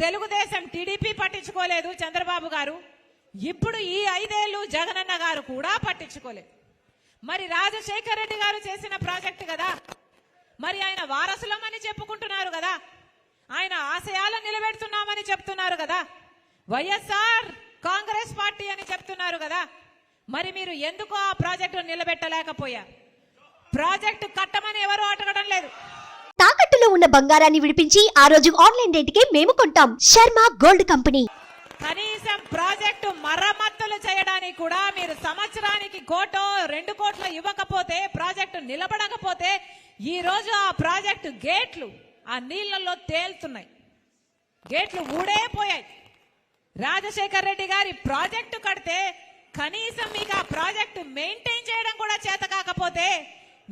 Telugu Desam TDP పట్టించుకోలేదు చంద్రబాబు గారు. ఇప్పుడు ఈ ఐదేళ్ళు జగనన్న గారు కూడా పట్టించుకోలేదు. మరి రాజశేఖర్ రెడ్డి గారు చేసిన ప్రాజెక్టు కదా. మరి ఆయన వారసులమని చెప్పుకుంటున్నారు కదా. ఆయన ఆశయాలను నిలబెడుతున్నామని చెప్తున్నారు కదా. వైఎస్ఆర్ కాంగ్రెస్ పార్టీ అని చెప్తున్నారు కదా. మరి మీరు ఎందుకు ఆ ప్రాజెక్టు నిలబెట్టలేకపోయారు? ప్రాజెక్టు కట్టమని ఎవరు అడగడం లేదు. తాకట్టులో ఉన్న బంగారాన్ని విడిపించి ఆ రోజు ఆన్లైన్ రేటుకే మేము కొంటాం. Sharma gold company. కనీసం ప్రాజెక్టు మరమ్మతులు చేయడానికి కూడా మీరు సంవత్సరానికి కోటో రెండు కోట్లు ఇవ్వకపోతే ప్రాజెక్టు నిలబడకపోతే ఈ రోజు ఆ ప్రాజెక్టు గేట్లు ఆ నీళ్ళలో తేలుతున్నాయి. గేట్లు ఊడే పోయాయి. రాజశేఖర్ రెడ్డి గారి ప్రాజెక్టు కడితే కనీసం మీకు ఆ ప్రాజెక్టు మెయింటైన్ చేయడం కూడా చేత కాకపోతే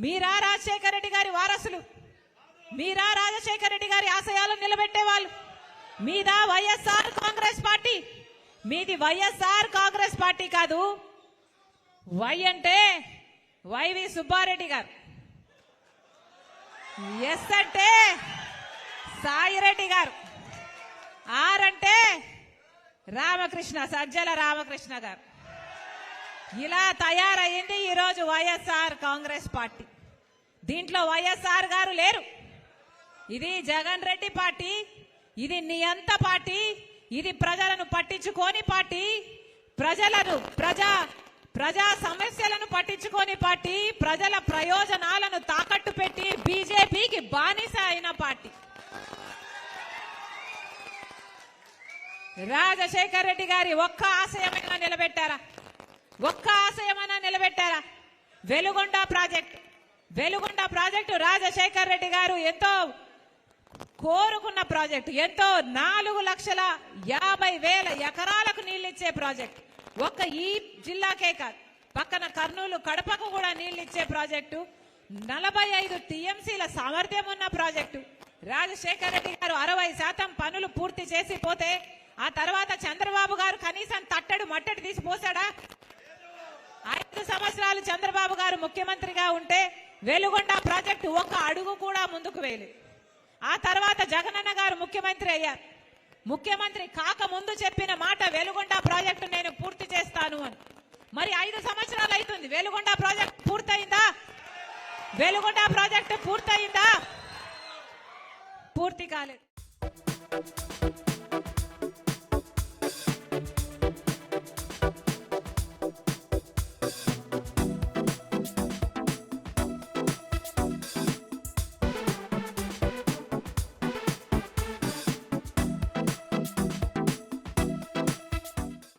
మీరా రాజశేఖర్ రెడ్డి గారి వారసులు? మీరా రాజశేఖర రెడ్డి గారి ఆశయాలు నిలబెట్టేవాళ్ళు. మీదా వైఎస్ఆర్ కాంగ్రెస్ పార్టీ. మీది వైఎస్ఆర్ కాంగ్రెస్ పార్టీ కాదు. వై అంటే వైవి సుబ్బారెడ్డి గారు. ఎస్ అంటే సాయిరెడ్డి గారు. ఆర్ అంటే రామకృష్ణ సజ్జల రామకృష్ణ గారు. ఇలా తయారయ్యింది ఈరోజు వైఎస్ఆర్ కాంగ్రెస్ పార్టీ. దీంట్లో వైఎస్ఆర్ గారు లేరు. ఇది జగన్ రెడ్డి పార్టీ ఇది నియంత పార్టీ ఇది ప్రజలను పట్టించుకోని పార్టీ ప్రజలను ప్రజా ప్రజా సమస్యలను పట్టించుకోని పార్టీ ప్రజల ప్రయోజనాలను తాకట్టు పెట్టి బీజేపీకి బానిస అయిన పార్టీ. రాజశేఖర్ రెడ్డి గారి ఒక్క ఆశయమైనా నిలబెట్టారా? ఒక్క ఆశయమైనా నిలబెట్టారా? వెలుగొండ ప్రాజెక్ట్ వెలుగొండ ప్రాజెక్టు రాజశేఖర్ రెడ్డి గారు ఎంతో కోరుకున్న ప్రాజెక్టు. ఎంతో నాలుగు లక్షల యాభై వేల ఎకరాలకు నీళ్ళిచ్చే ప్రాజెక్టు. ఒక్క ఈ జిల్లాకే కాదు పక్కన కర్నూలు కడపకు కూడా నీళ్ళిచ్చే ప్రాజెక్టు. నలభై ఐదు టీఎంసీల సామర్థ్యం ఉన్న ప్రాజెక్టు. రాజశేఖర రెడ్డి గారు అరవై శాతం పనులు పూర్తి చేసి పోతే ఆ తర్వాత చంద్రబాబు గారు కనీసం తట్టడు మట్టడు తీసి పోసాడా? ఐదు సంవత్సరాలు చంద్రబాబు గారు ముఖ్యమంత్రిగా ఉంటే వెలుగొండ ప్రాజెక్టు ఒక్క అడుగు కూడా ముందుకు వేయలేదు. ఆ తర్వాత జగనన్న గారు ముఖ్యమంత్రి అయ్యారు. ముఖ్యమంత్రి కాక ముందు చెప్పిన మాట వెలుగొండ ప్రాజెక్టు నేను పూర్తి చేస్తాను అని. మరి ఐదు సంవత్సరాలు అవుతుంది వెలుగొండ ప్రాజెక్ట్ పూర్తయిందా? వెలుగొండ ప్రాజెక్టు పూర్తయిందా? పూర్తి కాలేదు.